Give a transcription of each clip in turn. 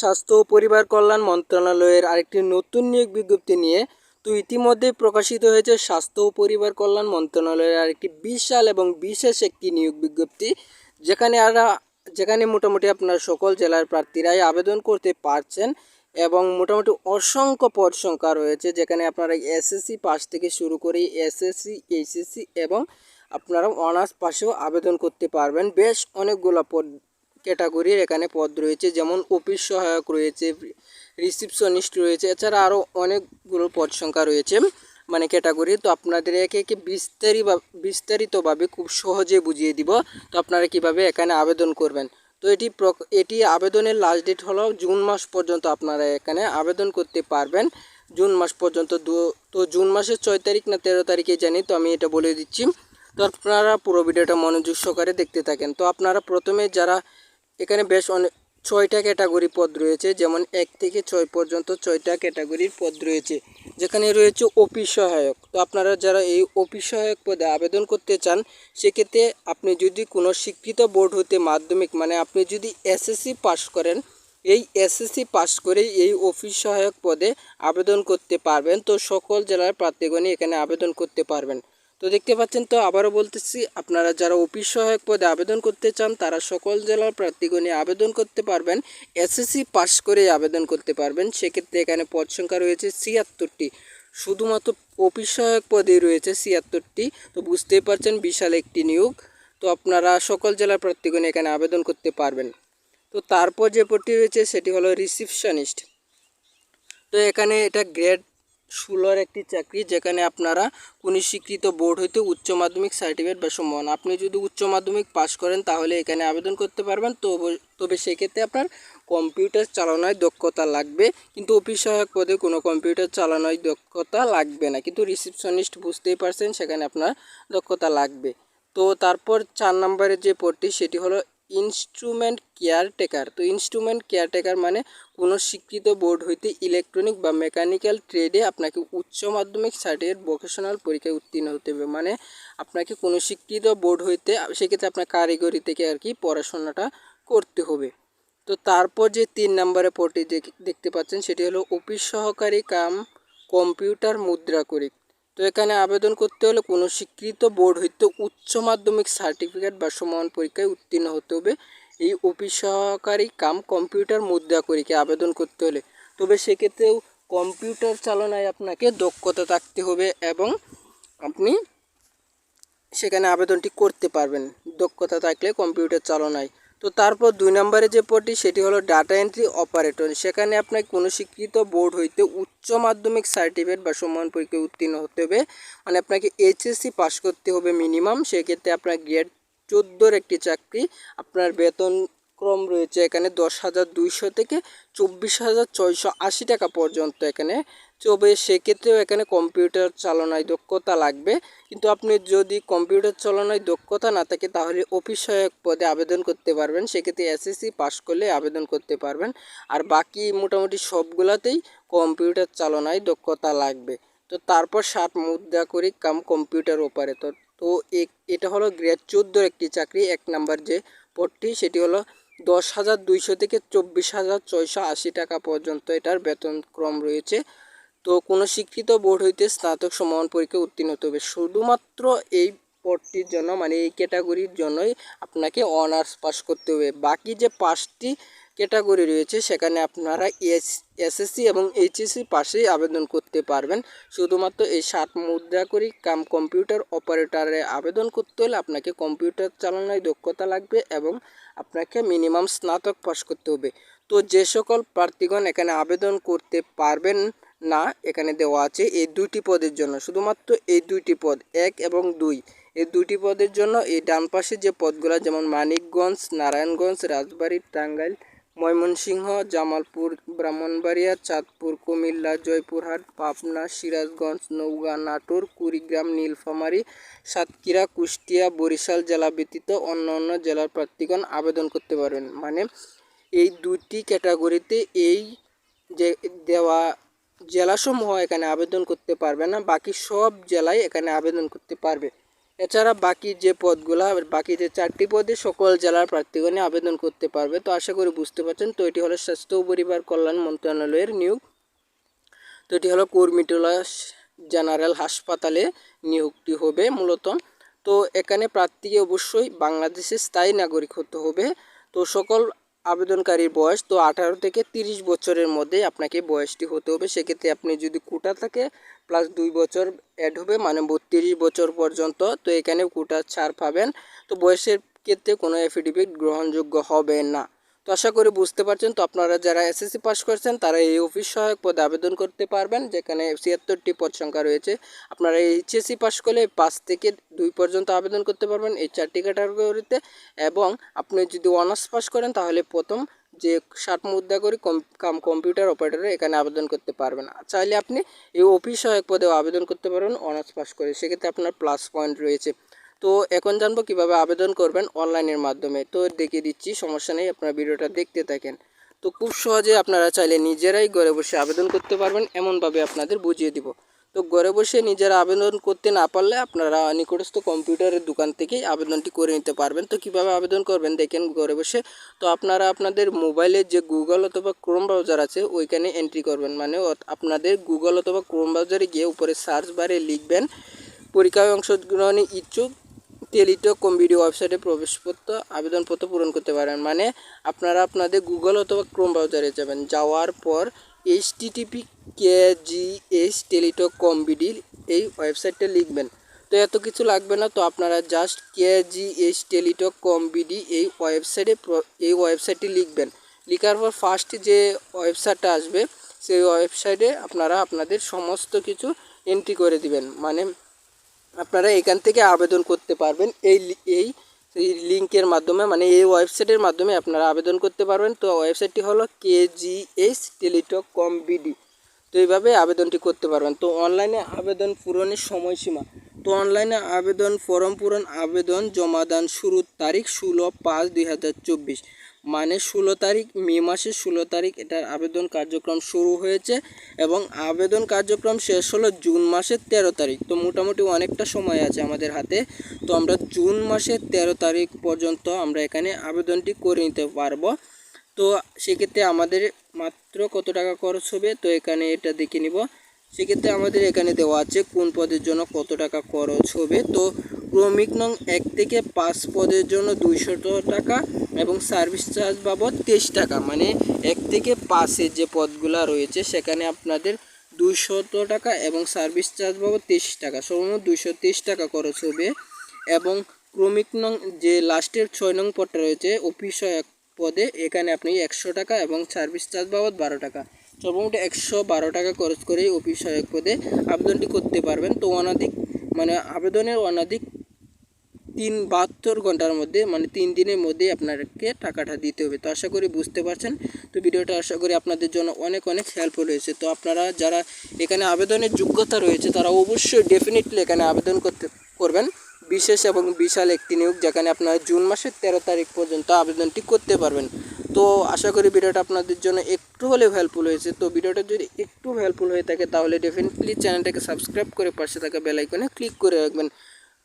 স্বাস্থ্য ও পরিবার কল্যাণ মন্ত্রণালয়ের আরেকটি নতুন নিয়োগ বিজ্ঞপ্তি নিয়ে তো ইতিমধ্যে প্রকাশিত হয়েছে স্বাস্থ্য ও পরিবার কল্যাণ মন্ত্রণালয়ের আরেকটি বিশাল এবং বিশেষ একটি নিয়োগ বিজ্ঞপ্তি, যেখানে আরা যেখানে মোটামুটি আপনার সকল জেলার প্রার্থীরাই আবেদন করতে পারছেন এবং মোটামুটি অসংখ্য পদ সংখ্যা রয়েছে, যেখানে আপনারা এসএসসি পাস থেকে শুরু করে এসএসসি, এইচএসসি এবং আপনারা অনার্স পাশেও আবেদন করতে পারবেন। বেশ অনেকগুলো পদ ক্যাটাগরির এখানে পদ রয়েছে, যেমন অফিস সহায়ক রয়েছে, রিসিপশনিস্ট রয়েছে, এছাড়া আরও অনেকগুলো পদ সংখ্যা রয়েছে মানে ক্যাটাগরি। তো আপনাদের একে একে বিস্তারিত বিস্তারিতভাবে খুব সহজে বুঝিয়ে দিব। তো আপনারা কীভাবে এখানে আবেদন করবেন? তো এটি এটি আবেদনের লাস্ট ডেট হলো জুন মাস পর্যন্ত আপনারা এখানে আবেদন করতে পারবেন। জুন মাস পর্যন্ত তো জুন মাসের ছয় তারিখ না তেরো তারিখে জানি, তো আমি এটা বলে দিচ্ছি। তো আপনারা পুরো ভিডিওটা মনোযোগ সহকারে দেখতে থাকেন। তো আপনারা প্রথমে যারা এখানে বেশ অনেক ছয়টা ক্যাটাগরি পদ রয়েছে, যেমন এক থেকে ছয় পর্যন্ত ছয়টা ক্যাটাগরির পদ রয়েছে, যেখানে রয়েছে অফিস সহায়ক। তো আপনারা যারা এই অফিস সহায়ক পদে আবেদন করতে চান, সেক্ষেত্রে আপনি যদি কোনো স্বীকৃত বোর্ড হতে মাধ্যমিক মানে আপনি যদি এসএসসি পাস করেন, এই এসএসসি পাস করে এই অফিস সহায়ক পদে আবেদন করতে পারবেন। তো সকল জেলার প্রার্থীগণই এখানে আবেদন করতে পারবেন। তো দেখতে পাচ্ছেন তো, আবারও বলতেছি, আপনারা যারা অফিস সহায়ক পদে আবেদন করতে চান, তারা সকল জেলার প্রার্থীগণই আবেদন করতে পারবেন। এসএসসি পাস করে আবেদন করতে পারবেন। সেক্ষেত্রে এখানে পদ সংখ্যা রয়েছে ছিয়াত্তরটি। শুধুমাত্র অফিস সহায়ক পদেই রয়েছে ছিয়াত্তরটি। তো বুঝতেই পারছেন, বিশাল একটি নিয়োগ। তো আপনারা সকল জেলার প্রার্থীগণ এখানে আবেদন করতে পারবেন। তো তারপর যে পদটি রয়েছে, সেটি হলো রিসিপশনিস্ট। তো এখানে এটা গ্রেড ষোলোর একটি চাকরি যেখানে আপনারা কোনো স্বীকৃত বোর্ড হইতে উচ্চ মাধ্যমিক সার্টিফিকেট বা সমান আপনি যদি উচ্চ মাধ্যমিক পাস করেন, তাহলে এখানে আবেদন করতে পারবেন। তো তবে সেক্ষেত্রে আপনার কম্পিউটার চালানোয় দক্ষতা লাগবে। কিন্তু অফিস সহায়ক পদে কোনো কম্পিউটার চালানোয় দক্ষতা লাগবে না। কিন্তু রিসিপশনিস্ট বুঝতেই পারছেন, সেখানে আপনার দক্ষতা লাগবে। তো তারপর চার নম্বরের যে পদটি, সেটি হলো ইনস্ট্রুমেন্ট কেয়ারটেকার তো ইনস্ট্রুমেন্ট কেয়ারটেকার মানে কোনো স্বীকৃত বোর্ড হইতে ইলেকট্রনিক বা মেকানিক্যাল ট্রেডে আপনাকে উচ্চ মাধ্যমিক সার্টিফিকেট ভোকেশনাল পরীক্ষায় উত্তীর্ণ হতে হবে। মানে আপনাকে কোনো স্বীকৃত বোর্ড হইতে সেক্ষেত্রে আপনার কারিগরি থেকে আর কি পড়াশোনাটা করতে হবে। তো তারপর যে তিন নম্বরে দেখ- দেখতে পাচ্ছেন সেটি হলো অফিস সহকারী কাম কম্পিউটার মুদ্রাকরিক তো এখানে আবেদন করতে হলে কোনো স্বীকৃত বোর্ড হইতে উচ্চ মাধ্যমিক সার্টিফিকেট বা সমান পরীক্ষায় উত্তীর্ণ হতে হবে। এই অফিস সহকারী কাম কম্পিউটার মুদ্রাকরিকে আবেদন করতে হলে। তবে সেক্ষেত্রেও কম্পিউটার চালনায় আপনাকে দক্ষতা থাকতে হবে এবং আপনি সেখানে আবেদনটি করতে পারবেন। দক্ষতা থাকলে কম্পিউটার চালনায়। তো তারপর দুই নম্বরে যে পদটি, সেটি হলো ডাটা এন্ট্রি অপারেটর সেখানে আপনার কোনো স্বীকৃত বোর্ড হইতে উচ্চ মাধ্যমিক সার্টিফিকেট বা সম্মান পরীক্ষায় উত্তীর্ণ হতে হবে। মানে আপনাকে এইচএসসি পাস করতে হবে মিনিমাম সেক্ষেত্রে আপনার গ্রেড চোদ্দোর একটি চাকরি, আপনার বেতন ক্রম রয়েছে এখানে দশ হাজার দুইশো থেকে চব্বিশ হাজার ছয়শো আশি টাকা পর্যন্ত এখানে। তবে সেক্ষেত্রেও এখানে কম্পিউটার চালনায় দক্ষতা লাগবে। কিন্তু আপনি যদি কম্পিউটার চালনায় দক্ষতা না থাকে, তাহলে অফিস সহায়ক পদে আবেদন করতে পারবেন। সেক্ষেত্রে এসএসসি পাস করলে আবেদন করতে পারবেন। আর বাকি মোটামুটি সবগুলাতেই কম্পিউটার চালনায় দক্ষতা লাগবে। তো তারপর ষাট মুদ্রা করি কাম কম্পিউটার অপারেটর তো এটা হলো গ্রেড চোদ্দোর একটি চাকরি। এক নাম্বার যে পদটি, সেটি হলো দশ হাজার দুইশো থেকে চব্বিশ হাজার ছয়শো আশি টাকা পর্যন্ত এটার বেতনক্রম রয়েছে। তো কোনো শিক্ষিত বোর্ড হইতে স্নাতক সমান পরীক্ষা উত্তীর্ণ হতে হবে। শুধুমাত্র এই পদটির জন্য মানে এই ক্যাটাগরির জন্যই আপনাকে অনার্স পাস করতে হবে। বাকি যে পাঁচটি ক্যাটাগরি রয়েছে, সেখানে আপনারা এস, এসএসসি এবং এইচএসসি পাশেই আবেদন করতে পারবেন। শুধুমাত্র এই ষাট মুদ্রা করি কাম কম্পিউটার অপারেটরে আবেদন করতে হলে আপনাকে কম্পিউটার চালানোয় দক্ষতা লাগবে এবং আপনাকে মিনিমাম স্নাতক পাস করতে হবে। তো যে সকল প্রার্থীগণ এখানে আবেদন করতে পারবেন না, এখানে দেওয়া আছে এই দুইটি পদের জন্য। শুধুমাত্র এই দুইটি পদ, এক এবং দুই। এই দুইটি পদের জন্য এই ডান পাশে যে পদগুলো, যেমন মানিকগঞ্জ, নারায়ণগঞ্জ, রাজবাড়ী, টাঙ্গাইল, ময়মনসিংহ, জামালপুর, ব্রাহ্মণবাড়িয়া, চাঁদপুর, কুমিল্লা, জয়পুরহাট, পাবনা, সিরাজগঞ্জ, নওগাঁ, নাটোর, কুড়িগ্রাম, নীলফামারী, সাতক্ষীরা, কুষ্টিয়া, বরিশাল জেলা ব্যতীত অন্য অন্য জেলার প্রার্থীগণ আবেদন করতে পারবেন। মানে এই দুইটি ক্যাটাগরিতে এই যে দেওয়া জেলাসমূহ এখানে আবেদন করতে পারবে না, বাকি সব জেলায় এখানে আবেদন করতে পারবে। এছাড়া বাকি যে পদগুলা, বাকি যে চারটি পদে সকল জেলার প্রার্থীগণে আবেদন করতে পারবে। তো আশা করি বুঝতে পারছেন, তো এটি হলো স্বাস্থ্য ও পরিবার কল্যাণ মন্ত্রণালয়ের নিয়োগ। তো এটি হলো কুর্মিটোলা জেনারেল হাসপাতালে নিয়োগটি হবে মূলত। তো এখানে প্রার্থীকে অবশ্যই বাংলাদেশের স্থায়ী নাগরিক হতে হবে। তো সকল আবেদনকারীর বয়স তো আঠারো থেকে তিরিশ বছরের মধ্যে আপনাকে বয়সটি হতে হবে। সেক্ষেত্রে আপনি যদি কোটা থাকে প্লাস দুই বছর অ্যাড হবে মানে বত্রিশ বছর পর্যন্ত, তো এখানে কোটা ছাড় পাবেন। তো বয়সের ক্ষেত্রে কোনো এফিডেভিট গ্রহণযোগ্য হবে না। তো আশা করি বুঝতে পারছেন। তো আপনারা যারা এসএসসি পাস করছেন, তারা এই অফিস সহায়ক পদে আবেদন করতে পারবেন, যেখানে ছিয়াত্তরটি পদ সংখ্যা রয়েছে। আপনারা এইচএসসি পাস করলে পাঁচ থেকে দুই পর্যন্ত আবেদন করতে পারবেন এই চারটি ক্যাটাগরিতে এবং আপনি যদি অনার্স পাস করেন, তাহলে প্রথম যে ষাট মুদ্রা করি কাম কম্পিউটার অপারেটরে এখানে আবেদন করতে পারবেন। চাইলে আপনি এই অফিস সহায়ক পদেও আবেদন করতে পারবেন অনার্স পাস করে। সেক্ষেত্রে আপনার প্লাস পয়েন্ট রয়েছে। তো এখন জানব কীভাবে আবেদন করবেন অনলাইনের মাধ্যমে। তো দেখিয়ে দিচ্ছি, সমস্যা নেই, আপনারা ভিডিওটা দেখতে থাকেন। তো খুব সহজে আপনারা চাইলে নিজেরাই ঘরে বসে আবেদন করতে পারবেন, এমনভাবে আপনাদের বুঝিয়ে দিব। তো ঘরে বসে নিজেরা আবেদন করতে না পারলে আপনারা নিকটস্থ কম্পিউটারের দোকান থেকেই আবেদনটি করে নিতে পারবেন। তো কীভাবে আবেদন করবেন দেখেন ঘরে বসে। তো আপনারা আপনাদের মোবাইলের যে গুগল অথবা ক্রোম ব্রাউজার আছে, ওইখানে এন্ট্রি করবেন। মানে আপনাদের গুগল অথবা ক্রোম ব্রাউজারে গিয়ে উপরে সার্চ বারে লিখবেন, পরীক্ষায় অংশগ্রহণে ইচ্ছুক টেলিটক কম ভিডিও ওয়েবসাইটে প্রবেশপত্র আবেদনপত্র পূরণ করতে পারেন। মানে আপনারা আপনাদের গুগল অথবা ক্রোম ব্রাউজারে যাবেন। যাওয়ার পর H TTP K G H Teletalk com BD এই ওয়েবসাইটটা লিখবেন। তো এত কিছু লাগবে না। তো আপনারা just K G H Teletalk com BD এই ওয়েবসাইটে এই ওয়েবসাইটটি লিখবেন। লেখার পর ফার্স্ট যে ওয়েবসাইটটা আসবে, সেই ওয়েবসাইটে আপনারা আপনাদের সমস্ত কিছু এন্ট্রি করে দিবেন। মানে আপনারা এখান থেকে আবেদন করতে পারবেন। এই এই লিঙ্কের মাধ্যমে মানে এই ওয়েবসাইটের মাধ্যমে আপনারা আবেদন করতে পারবেন। তো ওয়েবসাইটটি হলো কেজিএস টেলিটক কম বিডি। তো এইভাবে আবেদনটি করতে পারবেন। তো অনলাইনে আবেদন পূরণের সময়সীমা। তো অনলাইনে আবেদন ফর্ম পূরণ আবেদন জমাদান শুরুর তারিখ ষোলো পাঁচ দুই মানে ষোলো তারিখ, মে মাসের ষোলো তারিখ এটার আবেদন কার্যক্রম শুরু হয়েছে এবং আবেদন কার্যক্রম শেষ হলো জুন মাসের তেরো তারিখ। তো মোটামুটি অনেকটা সময় আছে আমাদের হাতে। তো আমরা জুন মাসের তেরো তারিখ পর্যন্ত আমরা এখানে আবেদনটি করে নিতে পারব। তো সেক্ষেত্রে আমাদের মাত্র কত টাকা খরচ হবে? তো এখানে এটা দেখে নিব। সেক্ষেত্রে আমাদের এখানে দেওয়া আছে কোন পদের জন্য কত টাকা খরচ হবে। তো ক্রমিক নং এক থেকে পাঁচ পদের জন্য দুইশত টাকা এবং সার্ভিস চার্জ বাবদ তেইশ টাকা। মানে এক থেকে পাঁচের যে পদগুলা রয়েছে, সেখানে আপনাদের দুইশত টাকা এবং সার্ভিস চার্জ বাবদ তেইশ টাকা। সর্বমোট দুইশো তেইশ টাকা খরচ হবে এবং ক্রমিক নং যে লাস্টের ছয় নং পদটা রয়েছে, অফিস পদে, এখানে আপনি একশো টাকা এবং সার্ভিস চার্জ বাবদ বারো টাকা। সর্বমোট একশো বারো টাকা খরচ করে অফিস সহায়ক পদে। আবেদনটি করতে পারবেন। তো অনাধিক মানে আবেদনের অনাধিক তিন বাহাত্তর ঘণ্টার মধ্যে মানে তিন দিনের মধ্যে আপনাকে টাকাটা দিতে হবে। তো আশা করি বুঝতে পারছেন। তো ভিডিওটা আশা করি আপনাদের জন্য অনেক অনেক হেল্পফুল হয়েছে। তো আপনারা যারা এখানে আবেদনের যোগ্যতা রয়েছে, তারা অবশ্যই ডেফিনেটলি এখানে আবেদন করতে, করবেন। বিশেষ এবং বিশাল একটি নিয়োগ, যেখানে আপনারা জুন মাসের তেরো তারিখ পর্যন্ত আবেদনটি করতে পারবেন। তো আশা করি ভিডিওটা আপনাদের জন্য একটু হলেও হেল্পফুল হয়েছে। তো ভিডিওটা যদি একটু হেল্পফুল হয়ে থাকে, তাহলে ডেফিনেটলি চ্যানেলটাকে সাবস্ক্রাইব করে পাশে থাকা বেলাইকনে ক্লিক করে রাখবেন।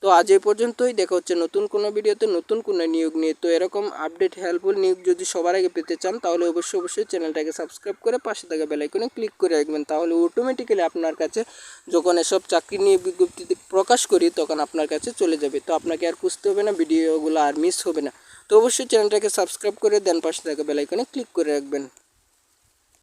তো আজ এই পর্যন্তই। দেখা হচ্ছে নতুন কোনো ভিডিওতে, নতুন কোনো নিয়োগ নিয়ে। তো এরকম আপডেট হেল্পফুল নিয়োগ যদি সবার আগে পেতে চান, তাহলে অবশ্যই অবশ্যই চ্যানেলটাকে সাবস্ক্রাইব করে পাশে থাকা বেলাইকনে ক্লিক করে রাখবেন। তাহলে অটোমেটিক্যালি আপনার কাছে যখন এসব চাকরি নিয়ে বিজ্ঞপ্তি প্রকাশ করি, তখন আপনার কাছে চলে যাবে। তো আপনাকে আর খুঁজতে হবে না, ভিডিওগুলো আর মিস হবে না। তো অবশ্যই চ্যানেলটাকে সাবস্ক্রাইব করে দেন, পাশে থাকা বেলাইকনে ক্লিক করে রাখবেন।